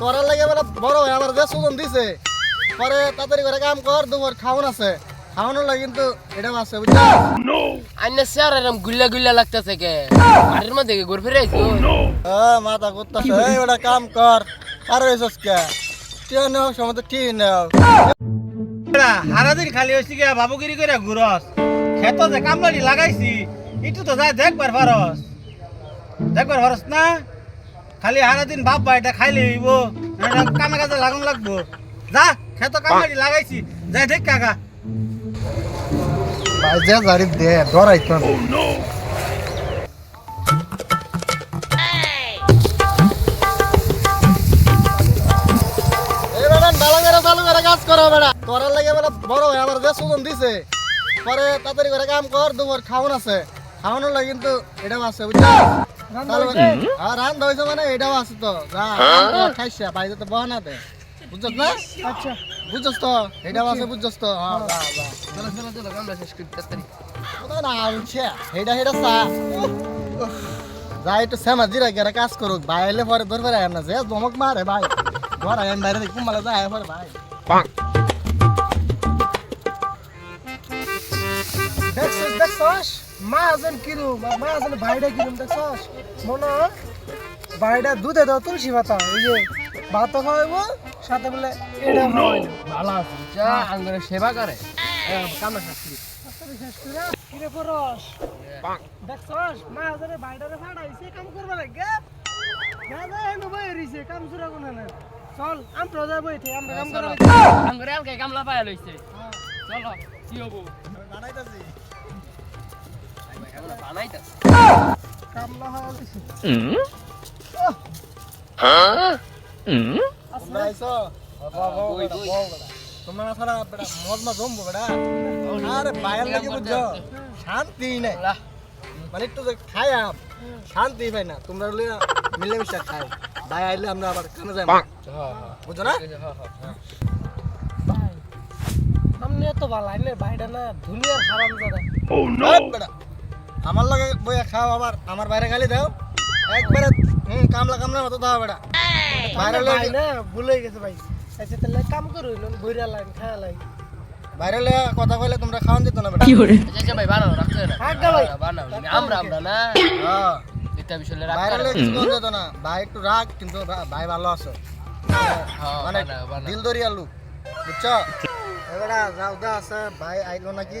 তোরার লাগে বলে বড় হয়ে আমার যে সুজন দিছে পরে তাড়াতাড়ি করে কাম কর দুপুর খাওয়ান আছে। খাওয়ানোর লাগে কিন্তু এটা আছে বুঝছ? আইনে স্যার এরম গুল্লা গুল্লা লাগতেছে কে? বাড়ির মধ্যে কি ঘুরে ফিরে আইছো? এ মাথা করতেছে এই ওটা কাম কর। আর হয়েছিস কে? টিয়া নেও সময় তো ঠিক নেও। সারাদিন খালি হয়েছি গিয়া বাবুগিরি করে ঘুরস। খেত যে কামলারি লাগাইছি ইটু তো যাই দেখবার পারস। দেখবার পারস না? খালি সারাদিন বাপ এটা খাইলে হইব। এটা কামে কাজে লাগুন লাগবো। যা খেতো কামলারি লাগাইছি। যাই দেখ কাকা। ভাই যে জারি দে ডরাই তো। এই বেটা ভালো করে চালু করে কাজ করো বেটা তোরার লাগে বেটা বড় হয়ে আমার যে সুজন দিছে। পরে তাড়াতাড়ি করে কাম কর দুপুর খাওয়ান আছে। খাওয়ানোর লাগে কিন্তু এটাও আছে হ্যাঁ রান হয়েছে? মানে এটাও আছে তো। যা খাইছে বাইরে তো বহানা দে। বুঝছস না? আচ্ছা। বুঝছস তো? এটাও আছে বুঝছস তো? হ্যাঁ যা যা। চলো চলো চলো আমরা শেষ করি তাড়াতাড়ি। কোথাও না আনছে হেডা হেডা চা। যাই একটু শ্যামা জিরা গেরা কাজ করুক ভাই এলে পরে ধরবে আয় না যে ধমক মারে ভাই। ধর আয় বাইরে দেখুন মালা যায় পরে ভাই। মাহাজন কিরম আর মাহাজন ভাইটা কিরম দেখছস? মনে হয় ভাইটা দুধে দাও তুলসী পাতা। এই যে ভাত খাওয়াইবো সাথে বলে এটা খাওয়াইবো। ভালো আছে। যা আঙ্গুরে সেবা করে। কামনা শাস্তি কিরে পরস দেখছস ভাইটারে কাম করবে লাগে দাদা এনে বই রইছে কাম সুরা কোন না চল আমরা যাই বইতে আমরা কাম চলো। করা আঙ্গুরে আলকে কামলা পায়া লইছে। চলো কি হব? বানাইতাছি তোমরা বেটা মজ মা জমবো বেটা আরে বাইরে লাগে বুঝছ শান্তি নাই মানে একটু যে খাইয়াম শান্তি পাই না তোমরা হলে মিলেমিশে খাই ভাই আইলে আমরা আবার কামে যাই বুঝছ না সামনে তো ভালো আইলে ভাইটা না দুনিয়ার হারাম দাদা হাট বেটা। আমার লগে বইয়া খাও আবার আমার বাইরে গালি দাও। একবারে হুম কামলা কামলা মতো দাও বেটা। বাইরে ভাই না ভুলে গেছে ভাই। আচ্ছা তাহলে কাম করো বইরা লাইন খায়া লাইন। বাইরে লগে কথা কইলে তোমরা খাওয়ান দিত না বেটা। আচ্ছা আচ্ছা ভাই বানাও রাখতে না। বানাও আমরা আমরা না। হ্যাঁ। এটা বিষয়ে বাইরে রাখতে লগে কিছু কোন না। ভাই একটু রাগ কিন্তু ভাই ভালো আছে। মানে বানাও বানাও। দিল দরিয়া লোক বুঝছ? এবারে যাও দা আছে ভাই আইলো নাকি?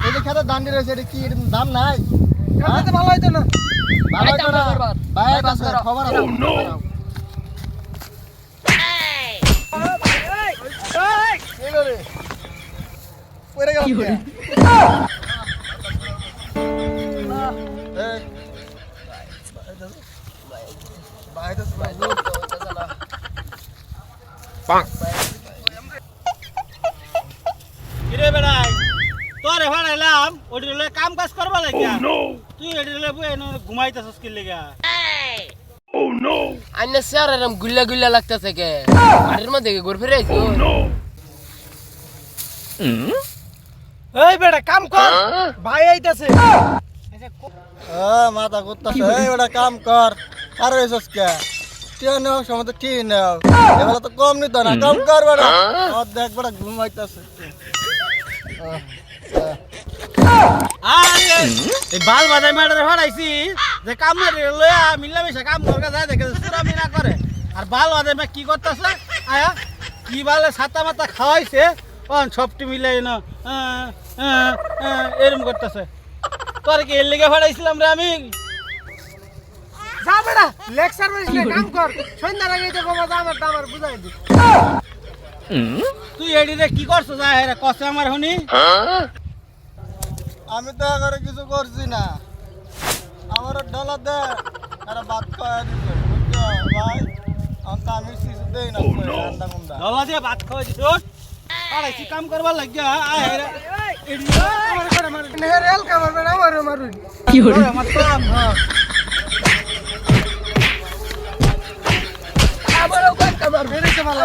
এই যে ক্ষেতের দান্ডি রয়েছে এটা কি এর দাম নাই হ্যাঁ? ভালো হইতো না ভালো করে করবার। ভাই করো। খবর আছে কি পড়ে গেল ভাই কিরে বেড়াই তোরে ভাড়াইলাম ওটি লয়ে কাম কাজ করবা লাগিয়া। তুই এটি বই ঘুমাইতেছস কি লেগা? আইনে স্যার এরম গুল্লা গুল্লা লাগতেছে কে? বাড়ির মধ্যে ঘুরে ফিরে আইছো? এই বেটা কাম কর। ভাই আইতাছে। ও মাথা করতেছে এই ওটা কাম কর। আর এসস কে? টিয়া নেও সময় তো ঠিক নেও। এবেলা তো কম নিত না। কাম কর বেটা। দেখ বেটা ঘুমাইতেছে। বাল বাজাই ভাড়াইছি যে কাম না লয়া মিলামিশা কাম করকে যায় দেখে সুরা মিনা করে। আর বাল বাজাই মা কি করতেছে? আয়া কি বালে ছাতা মাতা খাওয়াইছে? অন সবটি মিলাই না আহ, আহ, আহ, এরম করতেছে। তোর কি এর লেগে ভাড়াইছিলাম রে আমি? যা লেকচার কাম কর। সন্ধ্যার আগে তো বাবা আমার দামার বুঝাই দি। তুই এডিরে কি করছ যা হেরে কষ্ট আমার হনি। আমি তো এবারে কিছু করছি না। আমার ডলার দে আরে বাদ খাওয়া দিছে বুঝছ? ভাই আমি কিছু দেই না দিয়ে ভাত খাওয়াই দিছ পাড়াইছি কাম করবার লাগিয়া? আয় বেড়া আমারও মারুন আমার তো হ্যাঁ। আমারও কামার বেড়েছে ভালো